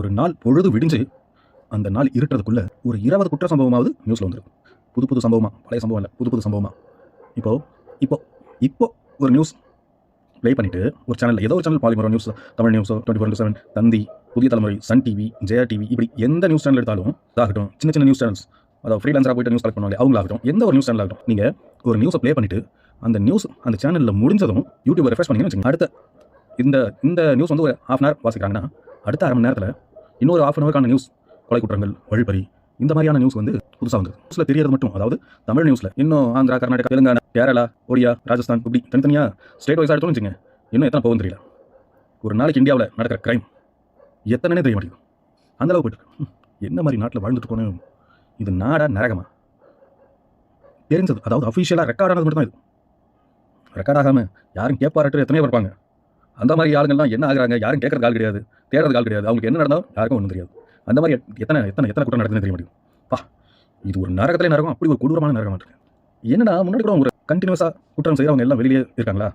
ஒரு நாள் பொழுது விடிஞ்சு அந்த நாள் இருட்டுறதுக்குள்ள ஒரு இருபது குற்ற சம்பவமாவது நியூஸில் வந்துடும் புது புது சம்பவமா? பழைய சம்பவம் இல்லை புது புது சம்பவமா? இப்போ இப்போ இப்போ ஒரு நியூஸ் ப்ளே பண்ணிட்டு ஒரு சேனலில் ஏதோ ஒரு சேனல் பாலிமரம் news Tamil நியூஸோ twenty four seven Thanthi Puthiya Thalaimurai Sun TV Jaya TV இப்படி எந்த நியூஸ் சேனல் எடுத்தாலும் இதாகட்டும் சின்ன சின்ன நியூஸ் சேனல்ஸ் அதாவது ஃப்ரீலான்ஸாக போயிட்டு நியூஸ் கலெக்ட் பண்ணுவாங்க அவங்களாகட்டும் எந்த ஒரு நியூஸ் சேனல் ஆகட்டும் நீங்கள் ஒரு நியூஸை ப்ளே பண்ணிட்டு அந்த நியூஸ் அந்த சேனலில் முடிஞ்சதும் யூடியூப் ரெஃப்ரெஷ் பண்ணிங்கன்னு வச்சுக்கோங்க. அடுத்த இந்த இந்த நியூஸ் வந்து ஒரு ஹாஃப் அன் ஹவர் வாசிக்கிறாங்கன்னா அடுத்த அரை மணி நேரத்தில் இன்னொரு ஹாஃப் அன் அவருக்கான நியூஸ் கொலை குற்றங்கள் வழிப்பறி இந்த மாதிரியான நியூஸ் வந்து புதுசாக வந்து நியூஸில் தெரியறது மட்டும் அதாவது தமிழ் நியூஸில் இன்னும் ஆந்திரா கர்நாடகா தெலுங்கானா கேரளா ஒடியா ராஜஸ்தான் இப்படி தனித்தனியாக ஸ்டேட் வைஸாக எடுத்தோம்னு வச்சுங்க இன்னும் எத்தனை போகும் தெரியல. ஒரு நாளைக்கு இந்தியாவில் நடக்கிற கிரைம் எத்தனைனே தெரிய மாட்டேங்குது. அந்தளவு போயிட்டு என்ன மாதிரி நாட்டில் வாழ்ந்துட்டு போனோம் இது நாடா நரகமா? தெரிஞ்சது அதாவது அஃபிஷியலாக ரெக்கார்ட் ஆனது மட்டும் தான் இது. ரெக்கார்ட் ஆகாமல் யாரும் கேட்பாரட்டு எத்தனையோ இருப்பாங்க. அந்த மாதிரி ஆளுங்கள்லாம் என்ன ஆகுறாங்க? யாரும் கேட்கறது ஆள் கிடையாது. தேடுறது ஆள் கிடையாது. அவங்களுக்கு என்ன நடந்தாலும் யாருக்கும் ஒன்றும் தெரியாது. அந்த மாதிரி எத்தனை எத்தனை எத்தனை குற்றம் நடக்குதுன்னு தெரிய மாட்டேங்குது பா இது ஒரு நரகத்திலே நரகம் அப்படி ஒரு கொடூரமான நரகம் இருக்கு. என்னடா முன்னாடி கூட அவங்க கண்டினியூஸாக குற்றம் செய்யறவங்க எல்லாம் வெளியே இருக்காங்களா?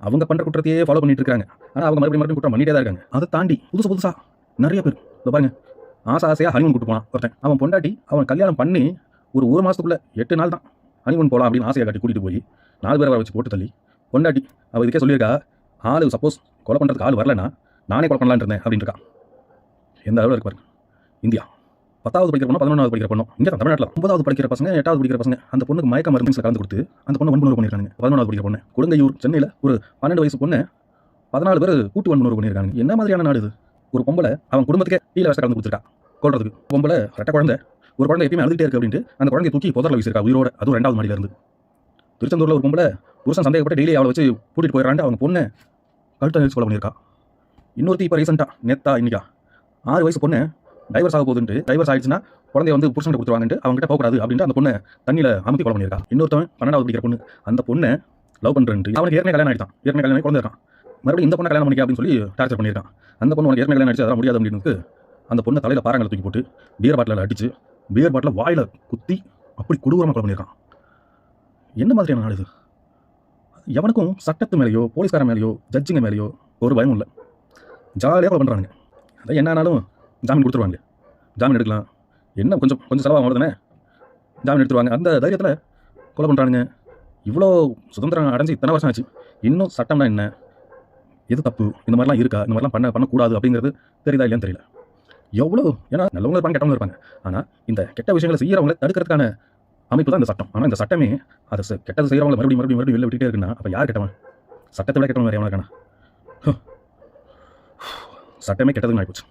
அவங்க பண்ணுற குற்றத்தையே ஃபாலோ பண்ணிட்டு இருக்காங்க. ஆனால் அவங்க மறுபடியும் மறுபடியும் குற்றம் பண்ணிட்டே தான் இருக்காங்க. அதை தாண்டி புதுசு புதுசாக நிறைய பேர் இதோ பாருங்க. ஆசை ஆசையாக ஹனிமூன் கூட்டு போனான் ஒருத்தன். அவன் பொண்டாட்டி அவன் கல்யாணம் பண்ணி ஒரு ஒரு மாதத்துக்குள்ளே எட்டு நாள் தான் ஹனிமூன் போகலாம் அப்படின்னு ஆசையை காட்டி கூட்டிகிட்டு போய் நாலு பேரை வர வச்சு போட்டு தள்ளி. பொண்டாட்டி அவள் இதுக்கே சொல்லியிருக்கா ஆள் சப்போஸ் கொலை பண்ணுறதுக்கு ஆள் வரலன்னா நானே கொலை பண்ணலான்னு இருந்தேன் அப்படின்னு இருக்கா. எந்த அளவில் இருக்கு பாருங்க. இந்தியா. பத்தாவது படிக்கிற பொண்ணு பதினொன்றாவது படிக்கிற பொண்ணு இங்கே தான் தமிழ்நாட்டில். ஒன்பதாவது படிக்கிற பசங்க எட்டாவது படிக்கிற பசங்க அந்த பொண்ணுக்கு மயக்க மருந்து கலந்து கொடுத்து அந்த பொண்ணு வன்புணர்வு பண்ணியிருக்காங்க பதினொன்றாவது படிக்கிற பொண்ணு. கொடுங்கையூர் சென்னையில் ஒரு பன்னெண்டு வயசு பொண்ணு பதினாலு பேர் கூட்டு வன்புணர்வு பண்ணியிருக்காங்க என்ன மாதிரியான நாடு இது? ஒரு பொம்பளை அவன் குடும்பத்துக்கே கீழே வயசு கலந்து கொடுத்துருக்கா. கொள்றதுக்கு பொம்பளை ரெட்ட குழந்தை. ஒரு குழந்தை எப்பயுமே அழுதுகிட்டே இருக்கு அப்படின்ட்டு அந்த குழந்தைய தூக்கி புதரில் வீசிருக்கா உயிரோட. அதுவும் ரெண்டாவது மாடியில இருந்து. திருச்செந்தூரில் ஒரு பொம்பளை புருஷன் சந்தேகப்பட்டு டெய்லி அவளை வச்சு கூட்டிகிட்டு போயிடறான்ட்டு அவங்க பொண்ணை கழுத்தை நிறுத்தி கொலை பண்ணியிருக்கா. இன்னொருத்தி இப்போ ரீசெண்டாக நேத்தா இன்னைக்கா? ஆறு வயசு பொண்ணு டைவர்ஸ் ஆக போகுதுன்ட்டு டைவர்ஸ் ஆயிடுச்சுன்னா குழந்தைய வந்து புருஷன் கொடுத்துருவாங்கன்ட்டு அவங்ககிட்ட போகக்கூடாது அப்படின்ட்டு அந்த பொண்ணை தண்ணியில் அமுத்தி கொலை பண்ணியிருக்கா. இன்னொருத்தவன் பன்னெண்டாவது படிக்கிற பொண்ணு. அந்த பொண்ணு லவ் பண்ணுறேன்ட்டு அவனுக்கு ஏற்கனவே கல்யாணம் ஆகிட்டான் ஏற்கனவே கல்யாணம் ஆகி குழந்தை இருக்கான் மறுபடியும் இந்த பொண்ணை கல்யாணம் பண்ணிக்க அப்படின்னு சொல்லி டார்ச்சர் பண்ணியிருக்கான். அந்த பொண்ணு உனக்கு ஏற்கனவே கல்யாணம் அடிச்சு அதெல்லாம் முடியாது அப்படின்னு அந்த பொண்ணை தலையில் பாறாங்களை தூக்கி போட்டு பியர் பாட்டிலில் அடிச்சு பியர் பாட்டில் வாயில் குத்தி அப்படி கொடூரமாக கொலை பண்ணியிருக்கான். என்ன மாதிரியான நாடு இது? எவனுக்கும் சட்டத்து மேலேயோ போலீஸ்காரன் மேலேயோ ஜட்ஜிங்க மேலேயோ ஒரு பயமும் இல்லை. ஜாலியாக கொலை பண்ணுறானுங்க அதான் என்னானாலும் ஜாமீன் கொடுத்துருவாங்க. ஜாமீன் எடுக்கலாம். என்ன கொஞ்சம் கொஞ்சம் செலவாகும் தானே ஜாமீன் எடுத்துருவாங்க. அந்த தைரியத்தில் கொலை பண்ணுறானுங்க இவ்வளோ சுதந்திரம் அடைஞ்சு இத்தனை வருஷம் ஆச்சு. இன்னும் சட்டம்னா என்ன? எது தப்பு? இந்த மாதிரிலாம் இருக்கா? இந்த மாதிரிலாம் பண்ண பண்ணக்கூடாது அப்படிங்கிறது தெரியுதா இல்லையான்னு தெரியல. எவ்வளோ ஏன்னா நல்லவங்களும் இருப்பாங்க கெட்டவங்க இருப்பாங்க. ஆனால் இந்த கெட்ட விஷயங்களை செய்கிறவங்களை தடுக்கிறதுக்கான அமைப்பு தான் இந்த சட்டம். ஆனால் இந்த சட்டமே அதை கெட்டது செய்கிறவங்களை மறுபடியும் மறுபடியும் மறுபடியும் வெளில விட்டுட்டே இருக்குன்னா அப்போ யார் கெட்டவன்? சட்டத்தை விட கெட்டவன் வேறு எவனா சட்டமே கெட்டதுன்னு ஆகிப்போச்சு